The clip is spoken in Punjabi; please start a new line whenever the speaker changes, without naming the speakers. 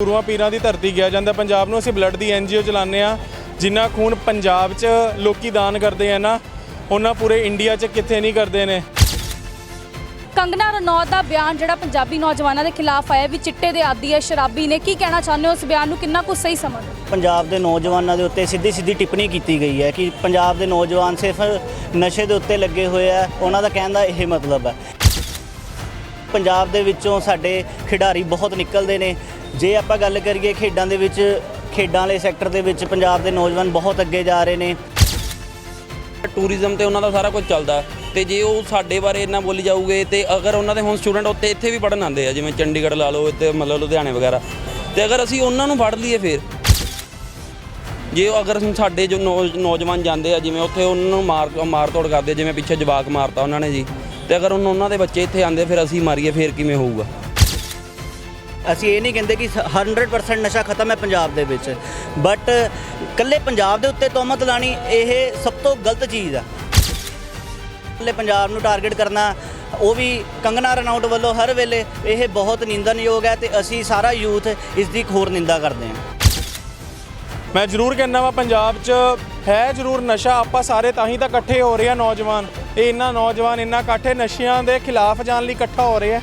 ਗੁਰੂਆਂ ਪੀਰਾਂ ਦੀ ਧਰਤੀ ਗਿਆ ਜਾਂਦਾ। ਪੰਜਾਬ ਨੂੰ ਅਸੀਂ ਬਲੱਡ ਦੀ ਐਨਜੀਓ ਚਲਾਉਂਦੇ ਆ ਜਿੰਨਾ ਖੂਨ ਪੰਜਾਬ 'ਚ ਲੋਕੀ ਦਾਨ ਕਰਦੇ ਆ ਨਾ ਉਹਨਾਂ ਪੂਰੇ ਇੰਡੀਆ 'ਚ ਕਿੱਥੇ ਨਹੀਂ ਕਰਦੇ ਨੇ।
ਕੰਗਨਾ ਰਣੌਤ ਦਾ ਬਿਆਨ ਜਿਹੜਾ ਪੰਜਾਬੀ ਨੌਜਵਾਨਾਂ ਦੇ ਖਿਲਾਫ ਆਇਆ ਵੀ ਚਿੱਟੇ ਦੇ ਆਦੀ ਹੈ ਸ਼ਰਾਬੀ ਨੇ। ਕੀ ਕਹਿਣਾ ਚਾਹੁੰਦੇ ਹੋ ਉਸ ਬਿਆਨ ਨੂੰ? ਕਿੰਨਾ ਕੁ ਸਹੀ ਸਮਝਦੇ ਹੋ?
ਪੰਜਾਬ ਦੇ ਨੌਜਵਾਨਾਂ ਦੇ ਉੱਤੇ ਸਿੱਧੀ ਸਿੱਧੀ ਟਿੱਪਣੀ ਕੀਤੀ ਗਈ ਹੈ ਕਿ ਪੰਜਾਬ ਦੇ ਨੌਜਵਾਨ ਸਿਰਫ ਨਸ਼ੇ ਦੇ ਉੱਤੇ ਲੱਗੇ ਹੋਏ ਆ ਉਹਨਾਂ ਦਾ ਕਹਿਣ ਦਾ ਇਹ ਮਤਲਬ ਹੈ। ਪੰਜਾਬ ਦੇ ਵਿੱਚੋਂ ਸਾਡੇ ਖਿਡਾਰੀ ਬਹੁਤ ਨਿਕਲਦੇ ਨੇ। ਜੇ ਆਪਾਂ ਗੱਲ ਕਰੀਏ ਖੇਡਾਂ ਦੇ ਵਿੱਚ, ਖੇਡਾਂ ਵਾਲੇ ਸੈਕਟਰ ਦੇ ਵਿੱਚ ਪੰਜਾਬ ਦੇ ਨੌਜਵਾਨ ਬਹੁਤ ਅੱਗੇ ਜਾ ਰਹੇ ਨੇ।
ਟੂਰਿਜ਼ਮ ਤੇ ਉਹਨਾਂ ਦਾ ਸਾਰਾ ਕੁਝ ਚੱਲਦਾ ਤੇ ਜੇ ਉਹ ਸਾਡੇ ਬਾਰੇ ਇੰਨਾ ਬੋਲੀ ਜਾਊਗੇ ਤੇ ਅਗਰ ਉਹਨਾਂ ਦੇ ਹੁਣ ਸਟੂਡੈਂਟ ਉੱਤੇ ਇੱਥੇ ਵੀ ਪੜਨ ਆਉਂਦੇ ਆ, ਜਿਵੇਂ ਚੰਡੀਗੜ੍ਹ ਲਾ ਲਓ, ਇੱਥੇ ਮਤਲਬ ਲੁਧਿਆਣੇ ਵਗੈਰਾ, ਤੇ ਅਗਰ ਅਸੀਂ ਉਹਨਾਂ ਨੂੰ ਫੜ ਲਈਏ ਫਿਰ। ਜੇ ਉਹ ਅਗਰ ਸਾਡੇ ਜੋ ਨੌ- ਨੌਜਵਾਨ ਜਾਂਦੇ ਆ, ਜਿਵੇਂ ਉੱਥੇ ਉਹਨਾਂ ਨੂੰ ਮਾਰ ਮਾਰ ਤੋੜ ਕਰਦੇ ਜਿਵੇਂ ਪਿੱਛੇ ਜਵਾਕ ਮਾਰਤਾ ਉਹਨਾਂ ਨੇ ਜੀ। ਤੇ ਅਗਰ ਹੁਣ ਉਹਨਾਂ ਦੇ ਬੱਚੇ ਇੱਥੇ ਆਂਦੇ ਫਿਰ ਅਸੀਂ ਮਾਰੀਏ ਫਿਰ ਕਿਵੇਂ ਹੋਊਗਾ?
ਅਸੀਂ ਇਹ ਨਹੀਂ ਕਹਿੰਦੇ ਕਿ 100% ਨਸ਼ਾ ਖਤਮ ਹੈ ਪੰਜਾਬ ਦੇ ਵਿੱਚ। ਬਟ ਕੱਲੇ ਪੰਜਾਬ ਦੇ ਉੱਤੇ ਤੋਮਤ ਲਾਣੀ ਇਹ ਸਭ ਤੋਂ ਗਲਤ ਚੀਜ਼ ਆ। ਕੱਲੇ ਪੰਜਾਬ ਨੂੰ ਟਾਰਗੇਟ ਕਰਨਾ ਉਹ ਵੀ ਕੰਗਨਾ ਰਣਾਊਟ ਵੱਲੋਂ ਹਰ ਵੇਲੇ ਇਹ ਬਹੁਤ ਨਿੰਦਨਯੋਗ ਹੈ ਤੇ ਅਸੀਂ ਸਾਰਾ ਯੂਥ ਇਸ ਦੀ ਖੋਰ ਨਿੰਦਾ ਕਰਦੇ ਹਾਂ।
ਮੈਂ ਜ਼ਰੂਰ ਕਹਿੰਦਾ ਵਾ ਪੰਜਾਬ 'ਚ ਹੈ ਜ਼ਰੂਰ ਨਸ਼ਾ, ਆਪਾਂ ਸਾਰੇ ਤਾਂ ਹੀ ਤਾਂ ਇਕੱਠੇ ਹੋ ਰਹੇ ਆ ਨੌਜਵਾਨ। ਇਹ ਇੰਨਾ ਨੌਜਵਾਨ, ਇੰਨਾ ਇਕੱਠੇ ਨਸ਼ਿਆਂ ਦੇ ਖਿਲਾਫ ਜਾਣ ਲਈ ਇਕੱਠਾ ਹੋ ਰਿਹਾ